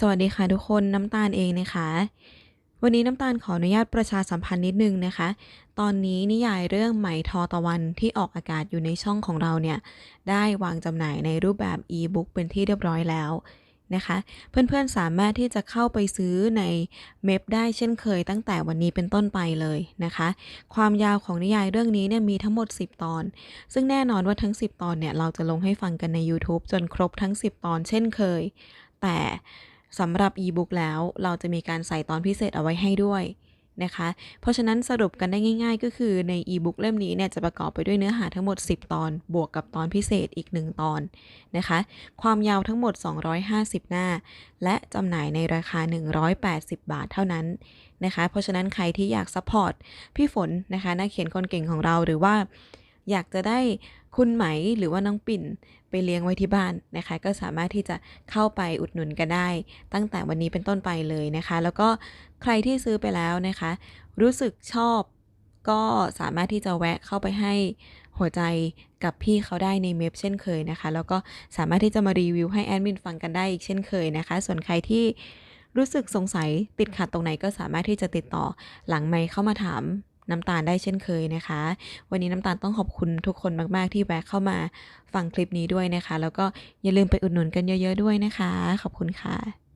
สวัสดีค่ะทุกคนน้ำตาลเองนะคะ วันนี้น้ำตาลขออนุญาตประชาสัมพันธ์นิดนึงนะคะ ตอนนี้นิยายเรื่องไหมทอตะวันที่ออกอากาศอยู่ในช่องของเราเนี่ย ได้วางจำหน่ายในรูปแบบอีบุ๊กเป็นที่เรียบร้อยแล้วนะคะ เพื่อนๆสามารถที่จะเข้าไปซื้อในเมพได้เช่นเคยตั้งแต่วันนี้เป็นต้นไปเลยนะคะ ความยาวของนิยายเรื่องนี้เนี่ยมีทั้งหมด 10 ตอน ซึ่งแน่นอนว่าทั้ง 10 ตอนเนี่ยเราจะลงให้ฟังกันใน YouTube จนครบทั้ง 10 ตอนเช่นเคย แต่ สำหรับอีบุ๊กแล้วเราจะมีการใส่ตอนพิเศษเอาไว้ให้ด้วยนะคะ เพราะฉะนั้นสรุปกันได้ง่าย ๆ ก็คือในอีบุ๊กเล่มนี้เนี่ยจะประกอบไปด้วยเนื้อหาทั้งหมด 10 ตอน บวกกับตอนพิเศษอีก 1 ตอนนะคะ ความยาวทั้งหมด 250 หน้า และจำหน่ายในราคา 180 บาทเท่านั้นนะคะ เพราะฉะนั้นใครที่อยากซัพพอร์ตพี่ฝนนะคะนักเขียนคนเก่งของเราหรือว่า อยากจะได้คุณไหมหรือว่าน้องปิ่นไปเลี้ยงไว้ที่บ้านนะคะ ก็สามารถที่จะเข้าไปอุดหนุนกันได้ ตั้งแต่วันนี้เป็นต้นไปเลยนะคะ แล้วก็ใครที่ซื้อไปแล้วนะคะ รู้สึกชอบก็สามารถที่จะแวะเข้าไปให้หัวใจกับพี่เขาได้ในเมพเช่นเคยนะคะ แล้วก็สามารถที่จะมารีวิวให้แอดมินฟังกันได้อีกเช่นเคยนะคะ ส่วนใครที่รู้สึกสงสัยติดขัดตรงไหนก็สามารถที่จะติดต่อหลังไมค์เข้ามาถาม น้ำตาลได้เช่นเคยนะคะ วันนี้น้ำตาลต้องขอบคุณทุกคนมาก ๆ ที่แวะเข้ามาฟังคลิปนี้ด้วยนะคะ แล้วก็อย่าลืมไปอุดหนุนกันเยอะ ๆ ด้วยนะคะ ขอบคุณค่ะ